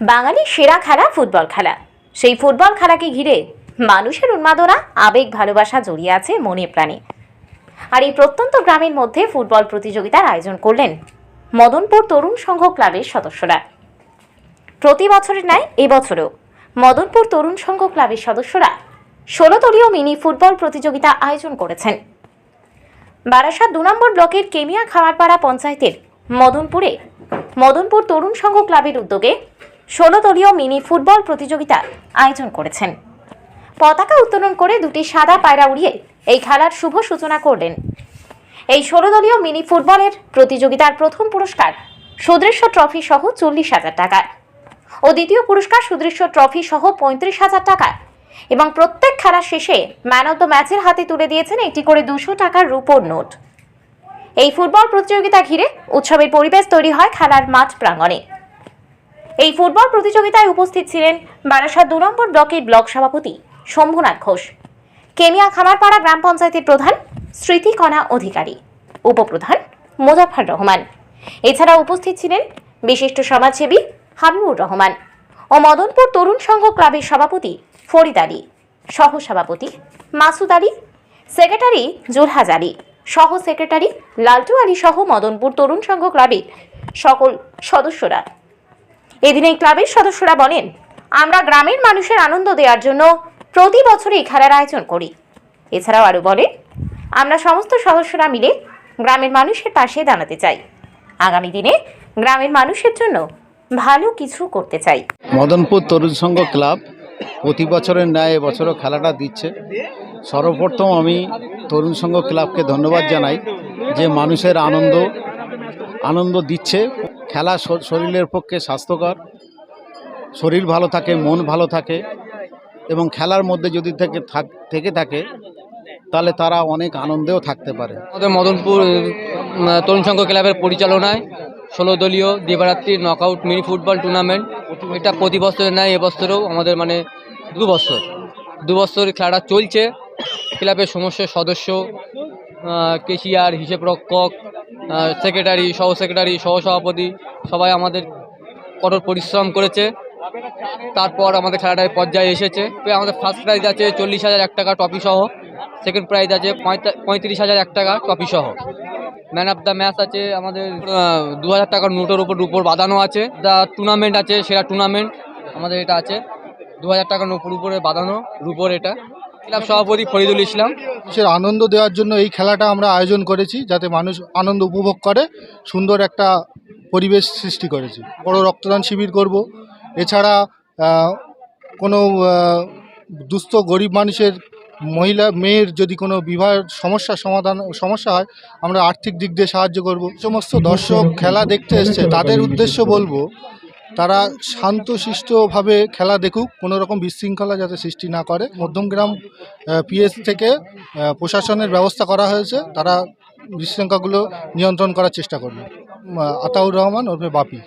বাঙালির সেরা খেলা ফুটবল খেলা। সেই ফুটবল খেলাকে ঘিরে মানুষের উন্মাদনা, আবেগ, ভালোবাসা জড়িয়ে আছে মনে প্রাণে। আর এই প্রত্যন্ত গ্রামের মধ্যে ফুটবল প্রতিযোগিতার আয়োজন করলেন মদনপুর তরুণ সংঘ ক্লাবের সদস্যরা। প্রতি বছরের ন্যায় এবছরও মদনপুর তরুণ সংঘ ক্লাবের সদস্যরা ষোলো দলীয় মিনি ফুটবল প্রতিযোগিতা আয়োজন করেছেন। বারাসাত দু নম্বর ব্লকের কেমিয়া খামারপাড়া পঞ্চায়েতের মদনপুরে মদনপুর তরুণ সংঘ ক্লাবের উদ্যোগে ষোলো দলীয় মিনি ফুটবল প্রতিযোগিতা আয়োজন করেছেন। পতাকা উত্তোলন করে দুটি সাদা পায়রা উড়িয়ে এই খেলার শুভ সূচনা করলেন। এই ষোলো দলীয় মিনি ফুটবলের প্রতিযোগিতার প্রথম পুরস্কার সুদৃশ্য ট্রফি সহ চল্লিশ হাজার টাকা ও দ্বিতীয় পুরস্কার সুদৃশ্য ট্রফি সহ পঁয়ত্রিশ হাজার টাকা এবং প্রত্যেক খেলার শেষে ম্যান অব দ্য ম্যাচের হাতে তুলে দিয়েছেন একটি করে দুশো টাকার রূপোর নোট। এই ফুটবল প্রতিযোগিতা ঘিরে উৎসবের পরিবেশ তৈরি হয় খেলার মাঠ প্রাঙ্গণে। এই ফুটবল প্রতিযোগিতায় উপস্থিত ছিলেন বারাসাত দু নম্বর ব্লকের ব্লক সভাপতি শম্ভুনাথ ঘোষ কেমিয়া খামারপাড়া গ্রাম পঞ্চায়েতের প্রধান স্মৃতিকণা অধিকারী, উপপ্রধান মোজাফর রহমান। এছাড়া উপস্থিত ছিলেন বিশিষ্ট সমাজসেবী হাবিবুর রহমান ও মদনপুর তরুণ সংঘ ক্লাবের সভাপতি ফরিদ আলী সহ সভাপতি মাসুদ আলী, সেক্রেটারি জুলহাজ আলী সহ সেক্রেটারি লালটু আলী সহ মদনপুর তরুণ সংঘ ক্লাবের সকল সদস্যরা এদিন এই ক্লাবের সদস্যরা বলেন, আমরা গ্রামের মানুষের আনন্দ দেওয়ার জন্য প্রতি বছর এই খেলার আয়োজন করি। এছাড়াও আরও বলেন, আমরা সমস্ত সদস্যরা মিলে গ্রামের মানুষের পাশে দাঁড়াতে চাই। আগামী দিনে গ্রামের মানুষের জন্য ভালো কিছু করতে চাই। মদনপুর তরুণ সংঘ ক্লাব প্রতি বছরের ন্যায় এবছরও খেলাটা দিচ্ছে। সর্বপ্রথম আমি তরুণ সংঘ ক্লাবকে ধন্যবাদ জানাই যে মানুষের আনন্দ আনন্দ দিচ্ছে। খেলা শরীরের পক্ষে স্বাস্থ্যকর, শরীর ভালো থাকে, মন ভালো থাকে এবং খেলার মধ্যে যদি থেকে থাক- থেকে থাকে, তাহলে তারা অনেক আনন্দেও থাকতে পারে। আমাদের মদনপুর তরুণ সংঘ ক্লাবের পরিচালনায় ষোলো দলীয় দেবারাত্রি নকআউট মিনি ফুটবল টুর্নামেন্ট এটা প্রতি বছরের নেয় এবছরেও আমাদের মানে দু বছর দু বছর খেলাটা চলছে। ক্লাবের সমস্ত সদস্য কেশিয়ার হিসেব রক্ষক সেক্রেটারি সহ সেক্রেটারি সহ সভাপতি, সবাই আমাদের কঠোর পরিশ্রম করেছে। তারপর আমাদের খেলাটায় পর্যায়ে এসেছে। আমাদের ফার্স্ট প্রাইজ আছে চল্লিশ হাজার এক টাকা ট্রফি সহ। সেকেন্ড প্রাইজ আছে পঁয়ত্রিশ হাজার এক টাকা ট্রফি সহ। ম্যান অফ দ্য ম্যাচ আছে আমাদের দু হাজার টাকার নোটের উপর উপর বাঁধানো আছে। দ্য টুর্নামেন্ট আছে, সেরা টুর্নামেন্ট আমাদের এটা আছে। দু হাজার টাকার উপর উপরে বাঁধানো রুপোর এটা। ক্লাব সভাপতি ফরিদুল ইসলাম। মানুষের আনন্দ দেওয়ার জন্য এই খেলাটা আমরা আয়োজন করেছি, যাতে মানুষ আনন্দ উপভোগ করে, সুন্দর একটা পরিবেশ সৃষ্টি করেছি। বড় রক্তদান শিবির করব। এছাড়া কোনো দুস্থ গরিব মানুষের, মহিলা, মেয়ের যদি কোনো বিবাহের সমস্যার সমাধান, সমস্যা হয়, আমরা আর্থিক দিক দিয়ে সাহায্য করব। সমস্ত দর্শক খেলা দেখতে এসছে, তাদের উদ্দেশ্য বলব তারা শান্তশিষ্টভাবে খেলা দেখুক কোনো রকম বিশৃঙ্খলা যাতে সৃষ্টি না করে। মধ্যমগ্রাম পিএস থেকে প্রশাসনের ব্যবস্থা করা হয়েছে, তারা বিশৃঙ্খলাগুলো নিয়ন্ত্রণ করার চেষ্টা করবে। আতাউর রহমান ওরফে বাপি।